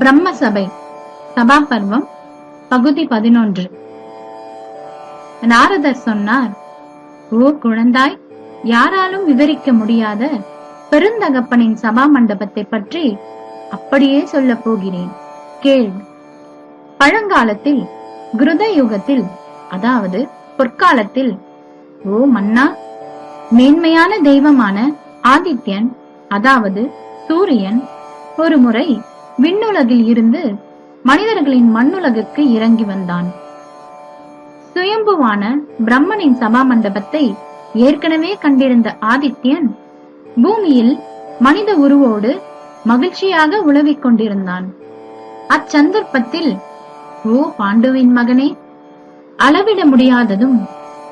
பிரம்ம சபை சபா பர்வம் பகுதி பதினொன்று. நாரதர் சொன்னார் ஓ குழந்தாய் யாராலும் விவரிக்க முடியாத பெருந்தகப்பனின் சபா மண்டபத்தை பற்றி அப்படியே சொல்லப் போகிறேன். கேள். பழங்காலத்தில் கிருத யுகத்தில் அதாவது பொற்காலத்தில் ஓ மன்னா மேன்மையான தெய்வமான ஆதித்யன் அதாவது சூரியன் ஒருமுறை விண்ணுலகில் இருந்து மனிதர்களின் மண்ணுலகுக்கு இறங்கி வந்தான். சுயம்புவான பிரம்மனின் சபா மண்டபத்தை ஏற்கனவே கண்டிருந்த ஆதித்யன் பூமியில் மனித உருவோடு மகிழ்ச்சியாக உழவிக் கொண்டிருந்தான். அச்சந்தர்ப்பத்தில் ஓ பாண்டுவின் மகனே அளவிட முடியாததும்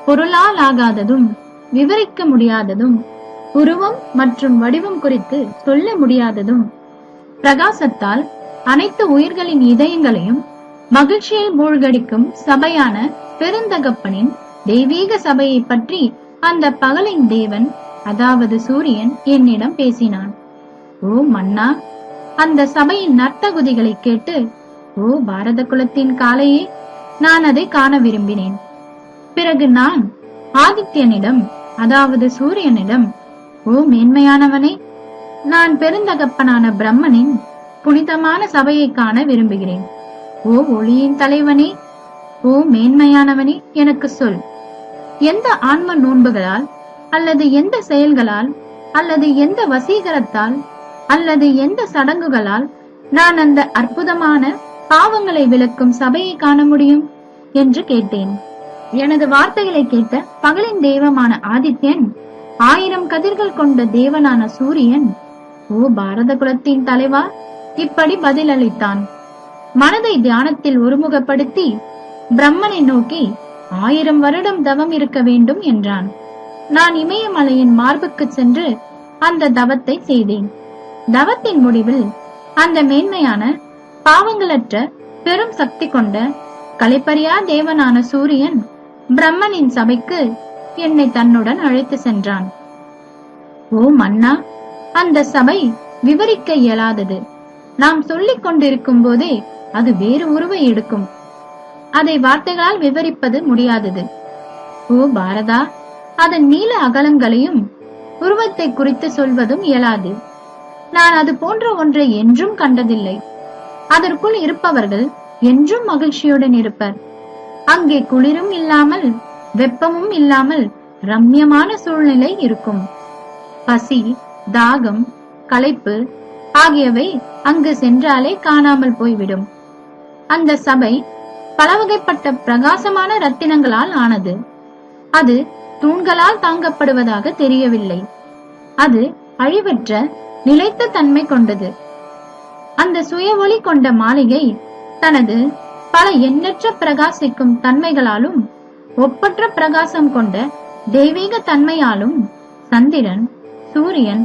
பொருளால் ஆகாததும் விவரிக்க முடியாததும் உருவம் மற்றும் வடிவம் குறித்து சொல்ல முடியாததும் பிரகாசத்தால் அனைத்து உயிர்களின் இதயங்களையும் மகிழ்ச்சியில் மூழ்கடிக்கும் சபையான பெருந்தகப்பனின் தெய்வீக சபையை பற்றி அந்த பகலின் தேவன் அதாவது சூரியன் என்னிடம் பேசினான். ஓ மன்னா அந்த சபையின் நற்தகுதிகளை கேட்டு ஓ பாரத குலத்தின் காலையே நான் அதை காண விரும்பினேன். பிறகு நான் ஆதித்யனிடம் அதாவது சூரியனிடம் ஓ மேன்மையானவனே நான் பெருந்தகப்பனான பிரம்மனின் புனிதமான சபையை காண விரும்புகிறேன். ஓ ஒளியின் தலைவனே ஓ மேன்மையானவனே எனக்கு சொல். எந்த ஆன்ம நோன்புகளால் அல்லது எந்த செயல்களால் அல்லது எந்த வசீகரத்தால் அல்லது எந்த சடங்குகளால் நான் அந்த அற்புதமான பாவங்களை விளக்கும் சபையை காண முடியும்? என்று கேட்டேன். எனது வார்த்தைகளை கேட்ட பகலின் தெய்வமான ஆதித்யன் ஆயிரம் கதிர்கள் கொண்ட தேவனான சூரியன் ஓ பாரத குலத்தின் தலைவா? இப்படி பதிலளித்தான். மனதை தியானத்தில் ஒருமுகப்படுத்தி பிரம்மனை நோக்கி ஆயிரம் வருடம் தவம் இருக்க வேண்டும் என்றான். நான் இமயமலையின் மார்புக்கு சென்று அந்த தவத்தை செய்தேன். தவத்தின் முடிவில் அந்த மேன்மையான பாவங்களற்ற பெரும் சக்தி கொண்ட கலைப்பறியா தேவனான சூரியன் பிரம்மனின் சபைக்கு என்னை தன்னுடன் அழைத்து சென்றான். ஓ மன்னா அந்த சபை விவரிக்க இயலாதது. நாம் சொல்லிக் கொண்டிருக்கும் போதே அது வேறு உருவை எடுக்கும். அதை வார்த்தைகளால் விவரிப்பது முடியாதது. ஓ பாரதா அதன் நீல அகலங்களையும் உருவத்தை குறித்து சொல்வதும் இயலாது. நான் அது போன்ற ஒன்றை என்றும் கண்டதில்லை. அதற்குள் இருப்பவர்கள் என்றும் மகிழ்ச்சியுடன் இருப்பர். அங்கே குளிரும் இல்லாமல் வெப்பமும் இல்லாமல் ரம்யமான சூழ்நிலை இருக்கும். பசி தாகம் களைப்பு ஆகியவை அங்கு சென்றாலே காணாமல் போய்விடும். அந்த சபை பலவகைப்பட்ட பிரகாசமான ரத்தினங்களால் ஆனது. அது தூண்களால் தாங்கப்படுவதாக தெரியவில்லை. அது அழிவற்ற நிலைத்த தன்மை கொண்டது. அந்த சுய ஒளி கொண்ட மாளிகை தனது பல எண்ணற்ற பிரகாசிக்கும் தன்மைகளாலும் ஒப்பற்ற பிரகாசம் கொண்ட தெய்வீக தன்மையாலும் சந்திரன் சூரியன்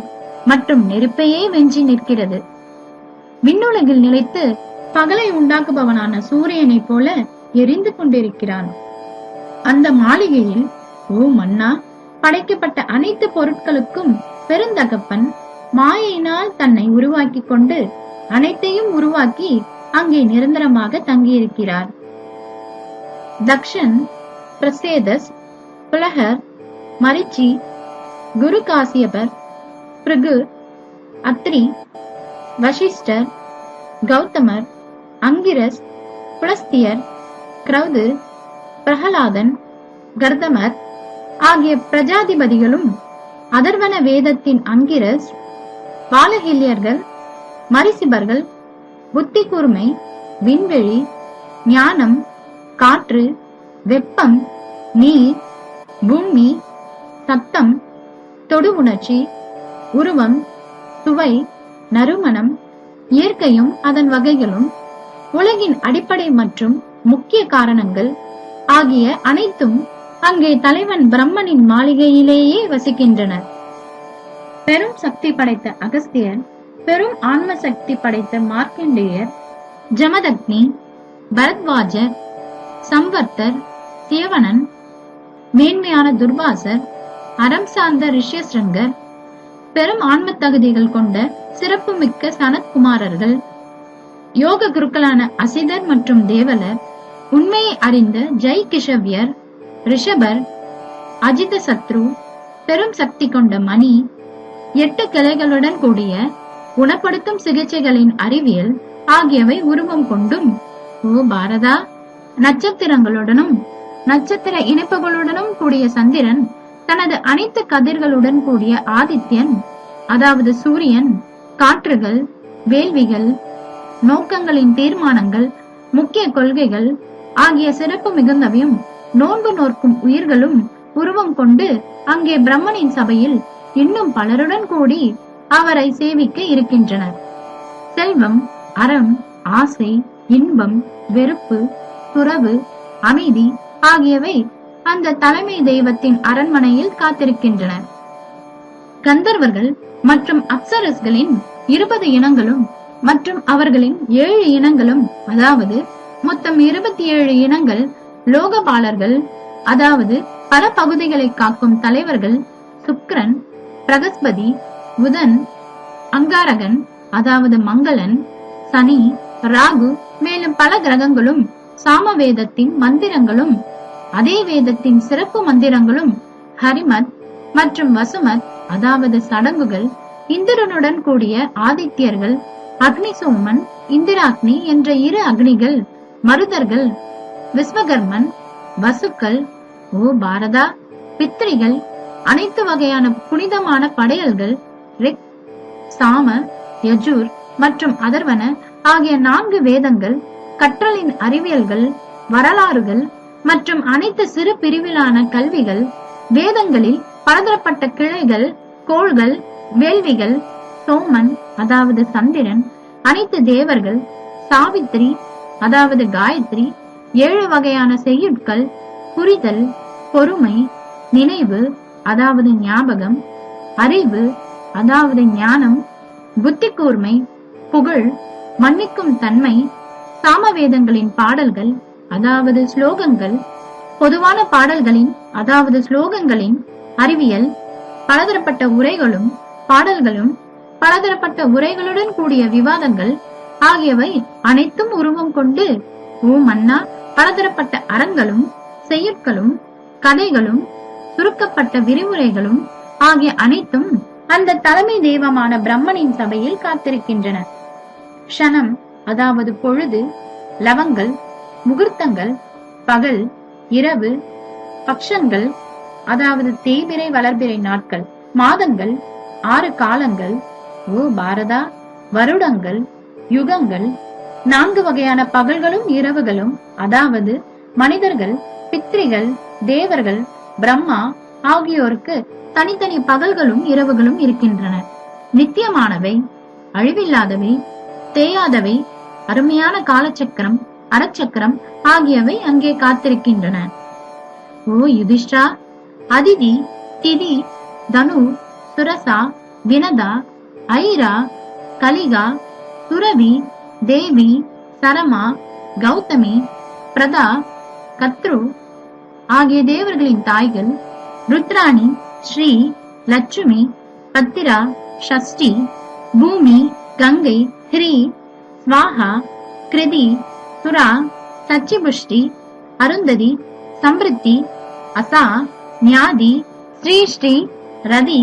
மற்றும் நெருப்பையே வெஞ்சி நிற்கிறது. விண்ணுலகில் நிலைத்து பகலை உண்டாக்குபவனான சூரியனைப் போல எரிந்து கொண்டிருக்கிறான். அந்த மாளிகையில் ஓ மன்னா படைக்கப்பட்ட அனைத்து பொருட்களுக்கும் பெருந்தகப்பன் மாயையினால் தன்னை உருவாக்கி கொண்டு அனைத்தையும் உருவாக்கி அங்கே நிரந்தரமாக தங்கியிருக்கிறார். தக்ஷன் பிரசேதஸ் புலகர் மரிச்சி குரு காசியபர் பிருகு அத்ரி வசிஷ்டர் கௌதமர் அங்கிரஸ் புலஸ்தியர் கிரௌது பிரகலாதன் கர்தமர் ஆகிய பிரஜாதிபதிகளும் அதர்வன வேதத்தின் அங்கிரஸ் பாலஹில்யர்கள் மரிசிபர்கள் புத்தி கூர்மை விண்வெளி ஞானம் காற்று வெப்பம் நீர் பூமி சத்தம் தொடு உணர்ச்சி உருவம் சுவை நறுமணம் இயற்கையும் அதன் வகைகளும் உலகின் அடிப்படை மற்றும் முக்கிய காரணங்கள் ஆகிய அனைத்தும் அங்கே தலைவன் பிரம்மனின் மாளிகையிலேயே வசிக்கின்றனர் பெரும் சக்தி படைத்த அகஸ்தியர் பெரும் ஆன்ம சக்தி படைத்த மார்க்கண்டேயர் ஜமதக்னி பரத்வாஜர் சம்வர்த்தர் சேவனன் மேன்மையான துர்வாசர் அறம் சார்ந்த ரிஷ்யசிருங்கர் பெரும் ஆன்ம தகுதிகள் கொண்ட சிறப்புமிக்க சனத்குமாரர்கள் யோக குருக்களான அசிதர் மற்றும் தேவலர் உண்மையை அறிந்த ஜெய் கிஷவ்யர் ரிஷபர் அஜித சத்ரு பெரும் சக்தி கொண்ட மணி எட்டு கிளைகளுடன் கூடிய குணப்படுத்தும் சிகிச்சைகளின் அறிவியல் ஆகியவை உருவம் கொண்டும் ஓ பாரதா நட்சத்திரங்களுடனும் நட்சத்திர இணைப்புகளுடனும் கூடிய சந்திரன் தனது அனைத்து கதிர்களுடன் கூடிய ஆதித்யன் அதாவது சூரியன் காற்றுகள் வேள்விகள் நோக்கங்களின் தீர்மானங்கள் முக்கிய கொள்கைகள் ஆகிய சிறப்பு மிகுந்தவையும் நோன்பு நோக்கும் உயிர்களும் உருவம் கொண்டு அங்கே பிரம்மனின் சபையில் இன்னும் பலருடன் கூடி அவரை சேவிக்க இருக்கின்றனர். செல்வம் அறம் ஆசை இன்பம் வெறுப்பு துறவு அமைதி ஆகியவை அந்த தலைமை தெய்வத்தின் அரண்மனையில் காத்திருக்கின்றன. கந்தர்வர்கள் மற்றும் அப்சரஸ்களின் இருபது இனங்களும் மற்றும் அவர்களின் ஏழு இனங்களும் அதாவது மொத்தம் இருபத்தி ஏழு இனங்கள் லோகபாலர்கள் அதாவது பல பகுதிகளை காக்கும் தலைவர்கள் சுக்ரன் பிரகஸ்பதி புதன் அங்காரகன் அதாவது மங்களன் சனி ராகு மேலும் பல கிரகங்களும் சாமவேதத்தின் மந்திரங்களும் அதே வேதத்தின் சிறப்பு மந்திரங்களும் ஹரிமத் மற்றும் வசுமத் அதாவது சடங்குகள் இந்திரனுடன் கூடிய ஆதித்யர்கள் அக்னி சோமன் இந்திராக்னி என்ற இரு அக்னிகள் மருதர்கள் விஸ்வகர்மன் வசுக்கள் ஓ பாரதா பித்ரிகள் அனைத்து வகையான புனிதமான படையல்கள் ரிக் சாம யஜூர் மற்றும் அதர்வன ஆகிய நான்கு வேதங்கள் கற்றலின் அறிவியல்கள் வரலாறுகள் மற்றும் அனைத்து சிறு பிரிவிலான கல்விகள் வேதங்களில் பலதரப்பட்ட கிளைகள் கோள்கள் வேள்விகள் சோமன் அதாவது சந்திரன் அனைத்து தேவர்கள் சாவித்ரி அதாவது காயத்ரி ஏழு வகையான செய்யுட்கள் புரிதல் பொறுமை நினைவு அதாவது ஞாபகம் அறிவு அதாவது ஞானம் புத்தி கூர்மை புகழ் மன்னிக்கும் தன்மை சாமவேதங்களின் பாடல்கள் அதாவது ஸ்லோகங்கள். பொதுவான பாடல்களின் அதாவது ஸ்லோகங்களின் அறிவியல் பலதரப்பட்ட உரைகளும் பாடல்களும் பலதரப்பட்ட உரைகளுடன் கூடிய விவாதங்கள் ஆகியவை அனைத்தும் உருவம் கொண்டு ஓ மன்னா பலதரப்பட்ட அறங்களும் செய்யுட்களும் கதைகளும் சுருக்கப்பட்ட விரிவுரைகளும் ஆகிய அனைத்தும் அந்த தலைமை தெய்வமான பிரம்மனின் சபையில் காத்திருக்கின்றன. க்ஷணம் அதாவது பொழுது லவங்கள் முகூர்த்தங்கள் பகல் இரவு பக்ஷங்கள் அதாவது தேய்பிரை வளர்பிரை நாட்கள் மாதங்கள் ஆறு காலங்கள் ஓ பாரதா வருடங்கள் யுகங்கள் நான்கு வகையான பகல்களும் இரவுகளும் அதாவது மனிதர்கள் பித்ரிகள் தேவர்கள் பிரம்மா ஆகியோருக்கு தனித்தனி பகல்களும் இரவுகளும் இருக்கின்றன. நித்தியமானவை அழிவில்லாதவை தேயாதவை அருமையான காலச்சக்கரம் அறச்சக்கரம் ஆகியவை அங்கே காத்திருக்கின்றன. ஓ யுதிஷ்டா அதிதி திதி தனு சுரசா வினதா ஐரா கலிகா சுரவி தேவி சரமா கௌதமி பிரதா கத்ரு ஆகிய தேவர்களின் தாய்கள் ருத்ராணி ஸ்ரீ லட்சுமி பத்திரா ஷஷ்டி பூமி கங்கை ஹ்ரீ ஸ்வாஹா கிருதி சுரா சச்சிபுஷ்டி அருந்ததி சம்பிருத்தி அசா ஞாதி ஸ்ரீ ஸ்ரீ ரதி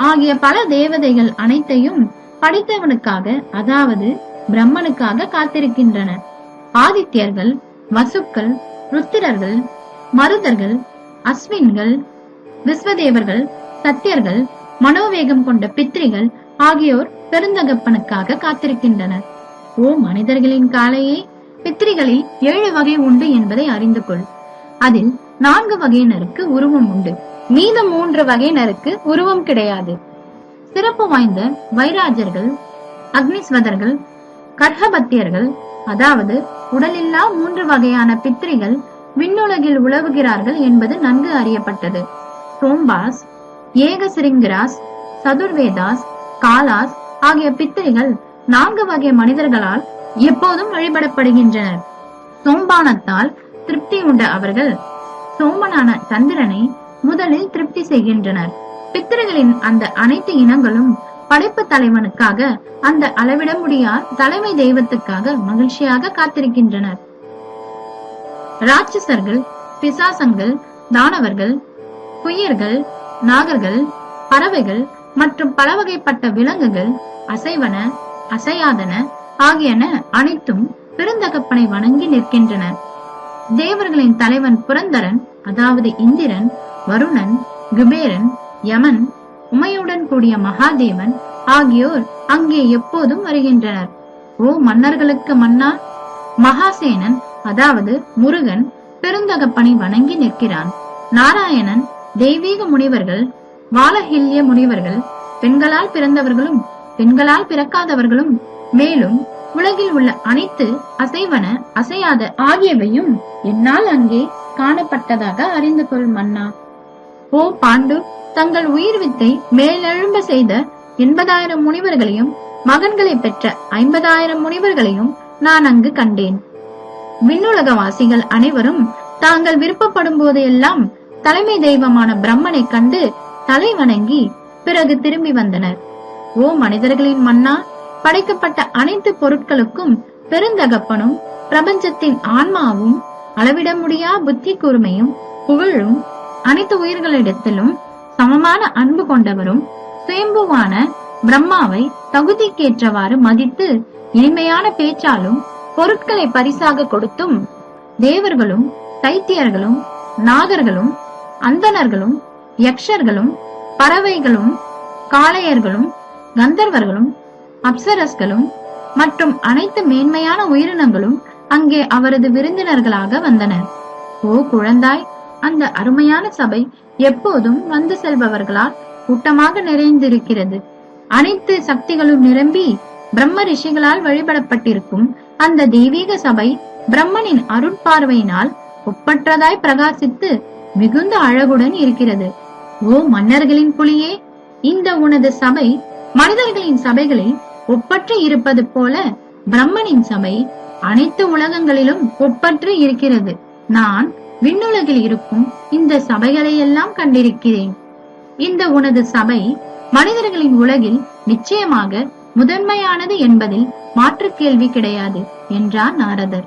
ஆகிய பல தேவதைகள் அனைத்தையும் படைத்தவனுக்காக அதாவது பிரம்மனுக்காக காத்திருக்கின்றன. ஆதித்யர்கள் வசுக்கள் ருத்திரர்கள் மருதர்கள் அஸ்வின்கள் விஸ்வதேவர்கள் சத்தியர்கள் மனோவேகம் கொண்ட பித்ரிகள் ஆகியோர் பெருந்தகப்பனுக்காக காத்திருக்கின்றனர். ஓ மனிதர்களின் காலையே! பித்திரிகளில் ஏழு வகை உண்டு என்பதை அறிந்து கொள் அதில் நான்கு வகையினருக்கு உருவம் உண்டு. மீத மூன்று வகையினருக்கு உருவம் கிடையாது. சிறப்பு வாய்ந்த வைராஜர்கள் அக்னிஸ்வதர்கள் கர்ஹபத்தியர்கள் அதாவது உடலில்லா மூன்று வகையான பித்திரிகள் விண்ணுலகில் உழவுகிறார்கள் என்பது நன்கு அறியப்பட்டது. சோம்பாஸ் ஏகசிரிங்கிராஸ் சதுர்வேதாஸ் காலாஸ் ஆகிய பித்திரிகள் நான்கு வகை மனிதர்களால் எப்போதும் வழிபடப்படுகின்றனர். சோம்பானத்தால் திருப்தி உண்ட அவர்கள் சோம்பனான சந்திரனை முதலில் திருப்தி செய்கின்றனர். பித்திருகளின் அந்த அனைத்து இனங்களும் படைப்பு தலைவனுக்காக அந்த அளவிட முடியா தலைமை தெய்வத்துக்காக மகிழ்ச்சியாக காத்திருக்கின்றனர். ராட்சசர்கள் பிசாசங்கள் தானவர்கள் குயர்கள் நாகர்கள் பறவைகள் மற்றும் பல வகைப்பட்ட விலங்குகள் அசைவன அசையாதன ஆகியன அனைத்தும் பெருந்தகப்பனை வணங்கி நிற்கின்றன. தேவர்களின் தலைவன் புரந்தரன் அதாவது இந்திரன் வருணன் குபேரன் யமன் உமையுடன் கூடிய மகாதேவன் ஆகியோர் அங்கே எப்போதும் வருகின்றனர். ஓ மன்னர்களுக்கு மன்னா மகாசேனன் அதாவது முருகன் பெருந்தகப்பனை வணங்கி நிற்கிறான். நாராயணன் தெய்வீக முனிவர்கள் வாலஹில்ய முனிவர்கள் பெண்களால் பிறந்தவர்களும் பெண்களால் பிறக்காதவர்களும் மேலும் உலகில் உள்ள அனைத்து அசைவன அசையாத ஆகியவையும் என்னால் அங்கே காணப்பட்டதாக அறிந்து கொள் மன்னா. ஓ பாண்டு தங்கள் உயிர் வித்தை மேலெழும்ப செய்த எண்பதாயிரம் முனிவர்களையும் மகன்களை பெற்ற ஐம்பதாயிரம் முனிவர்களையும் நான் அங்கு கண்டேன். விண்ணுலகவாசிகள் அனைவரும் தாங்கள் விருப்பப்படும் போதெல்லாம் தலைமை தெய்வமான பிரம்மனை கண்டு தலை வணங்கி பிறகு திரும்பி வந்தனர். ஓ மனிதர்களின் மன்னா படைக்கப்பட்ட அனைத்து பொருட்களுக்கும் பெருந்தகப்பனும் பிரபஞ்சத்தின் ஆன்மாவும் அளவிட முடியா புத்தி கூர்மையும் புகழும் அனைத்து உயிர்களிடத்திலும் சமமான அன்பு கொண்டவரும் சுயம்புவான பிரம்மாவை தகுதிக்கேற்றவாறு மதித்து இனிமையான பேச்சாலும் பொருட்களை பரிசாக கொடுத்தும் தேவர்களும் தைத்தியர்களும் நாகர்களும் அந்தணர்களும் யக்ஷர்களும் பறவைகளும் காளையர்களும் கந்தர்வர்களும் அப்சரஸ்களும் மற்றும் அனைத்து மேன்மையான உயிரினங்களும் அங்கே அவரது விருந்தினர்களாக வந்தனர். ஓ குழந்தாய் அந்த அருமையான சபை எப்போதும் வந்து செல்பவர்களால் கூட்டமாக நிறைந்திருக்கிறது. அனைத்து சக்திகளும் நிரம்பி பிரம்ம ரிஷிகளால் வழிபடப்பட்டிருக்கும் அந்த தெய்வீக சபை பிரம்மனின் அருட்பார்வையினால் ஒப்பற்றதாய் பிரகாசித்து மிகுந்த அழகுடன் இருக்கிறது. ஓ மன்னர்களின் புலியே இந்த உனது சபை மனிதர்களின் சபைகளில் ஒப்பற்று இருப்பது போல பிரம்மனின் சபை அனைத்து உலகங்களிலும் ஒப்பற்று இருக்கிறது. நான் விண்ணுலகில் இருக்கும் இந்த சபைகளை எல்லாம் கண்டிருக்கிறேன். இந்த உனது சபை மனிதர்களின் உலகில் நிச்சயமாக முதன்மையானது என்பதில் மாற்று கேள்வி கிடையாது என்றார் நாரதர்.